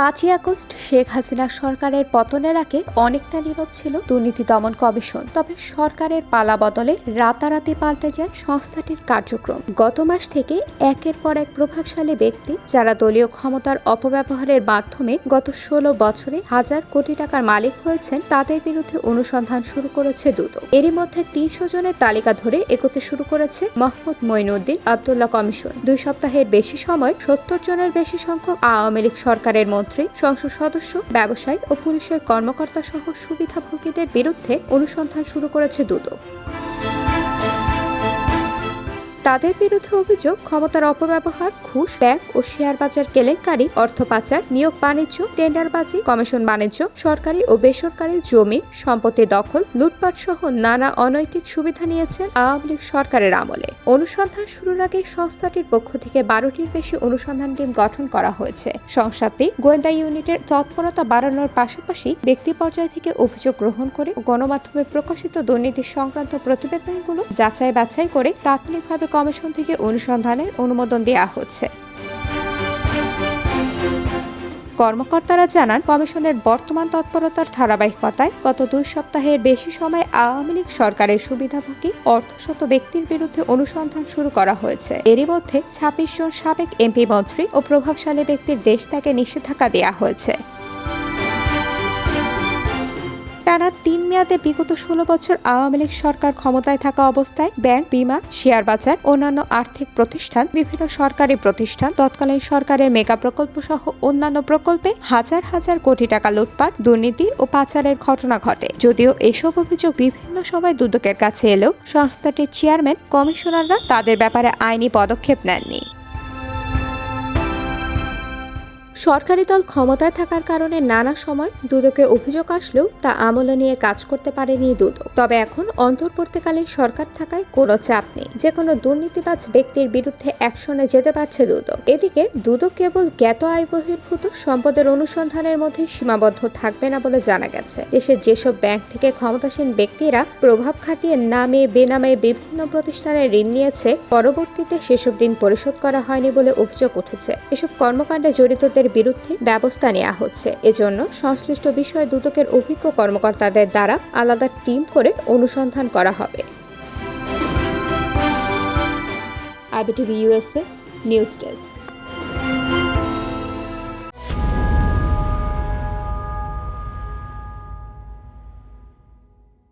পাঁচই আগস্ট শেখ হাসিনা সরকারের পতনের আগে অনেকটা নীরব ছিল দুর্নীতি দমন কমিশন। তবে সরকারের পালা বদলে রাতারাতি পাল্টে যায় সংস্থাটির কার্যক্রম। গত মাস থেকে একের পর এক প্রভাবশালী ব্যক্তি যারা দলীয় ক্ষমতার অপব্যবহারের মাধ্যমে গত ষোলো বছরে হাজার কোটি টাকার মালিক হয়েছেন, তাদের বিরুদ্ধে অনুসন্ধান শুরু করেছে দুদক। এরই মধ্যে তিনশো জনের তালিকা ধরে এগোতে শুরু করেছে মোহাম্মদ মঈনুদ্দিন আবদুল্লাহ কমিশন। দুই সপ্তাহের বেশি সময় সত্তর জনের বেশি সংখ্যক আওয়ামী লীগ সরকারের মন্ত্রী সংসদ সদস্য ব্যবসায়ী ও পুলিশের কর্মকর্তা সহ সুবিধাভোগীদের বিরুদ্ধে অনুসন্ধান শুরু করেছে দুদক। তাদের বিরুদ্ধে অভিযোগ, ক্ষমতার অপব্যবহার, ঘুষ, ব্যাংক ও শেয়ার বাজার কেলেঙ্কারি, অর্থ পাচার, নিয়োগ বাণিজ্য, টেন্ডারবাজি, কমিশন বাণিজ্য, সরকারি ও বেসরকারি জমি, সম্পত্তি দখল, লুটপাট সহ নানা অনৈতিক সুবিধা নিয়েছেন আওয়ামী লীগ সরকারের আমলে। অনুসন্ধান শুরুর আগে সংস্থাটির পক্ষ থেকে বারোটির বেশি অনুসন্ধান টিম গঠন করা হয়েছে। সংস্থাটি গোয়েন্দা ইউনিটের তৎপরতা বাড়ানোর পাশাপাশি ব্যক্তি পর্যায় থেকে অভিযোগ গ্রহণ করে গণমাধ্যমে প্রকাশিত দুর্নীতি সংক্রান্ত প্রতিবেদনগুলো যাচাই বাছাই করে তাৎক্ষণিকভাবে কমিশন থেকে অনুসন্ধানের অনুমোদন দেওয়া হচ্ছে। কর্মকর্তারা জানান, কমিশনের বর্তমান তৎপরতার ধারাবাহিকতায় গত দুই সপ্তাহের বেশি সময় আওয়ামী লীগ সরকারের সুবিধাভোগী, অর্ধশত ব্যক্তির বিরুদ্ধে অনুসন্ধান শুরু করা হয়েছে। এরই মধ্যে ছাব্বিশ জন সাবেক এমপি মন্ত্রী ও প্রভাবশালী ব্যক্তির দেশ ত্যাগে নিষেধাজ্ঞা দেওয়া হয়েছে। টানা তিন মেয়াদে বিগত ষোলো বছর আওয়ামী লীগ সরকার ক্ষমতায় থাকা অবস্থায় ব্যাংক, বিমা, শেয়ার বাজার, অন্যান্য আর্থিক প্রতিষ্ঠান, বিভিন্ন সরকারি প্রতিষ্ঠান, তৎকালীন সরকারের মেগা প্রকল্প সহ অন্যান্য প্রকল্পে হাজার হাজার কোটি টাকা লুটপাট, দুর্নীতি ও পাচারের ঘটনা ঘটে। যদিও এসব অভিযোগ বিভিন্ন সময় দুদকের কাছে এলেও সংস্থাটির চেয়ারম্যান, কমিশনাররা তাদের ব্যাপারে আইনি পদক্ষেপ নেননি। সরকারি দল ক্ষমতায় থাকার কারণে নানা সময় দুদকে অভিযোগ আসলেও তা আমলে নিয়ে কাজ করতে পারেনি দুদক। তবে এখন অন্তর্বর্তীকালীন সরকার থাকায় কোনো চাপ নেই। যে কোনো দুর্নীতিবাজ ব্যক্তির বিরুদ্ধে অ্যাকশনে যেতে পারছে দুদক। এদিকে দুদক কেবল জ্ঞাত আয় বহির্ভূত সম্পদের অনুসন্ধানের মধ্যে সীমাবদ্ধ থাকবে না বলে জানা গেছে। দেশের যেসব ব্যাংক থেকে ক্ষমতাসীন ব্যক্তিরা প্রভাব খাটিয়ে নামে বেনামে বিভিন্ন প্রতিষ্ঠানে ঋণ নিয়েছে, পরবর্তীতে সেসব ঋণ পরিশোধ করা হয়নি বলে অভিযোগ উঠেছে। এসব কর্মকাণ্ডে জড়িতদের বিরুদ্ধে ব্যবস্থা নেওয়া হচ্ছে। এজন্য সংশ্লিষ্ট বিষয়ে দুদকের অভিজ্ঞ কর্মকর্তাদের দ্বারা আলাদা টিম করে অনুসন্ধান করা হবে। IBTV USA news desk.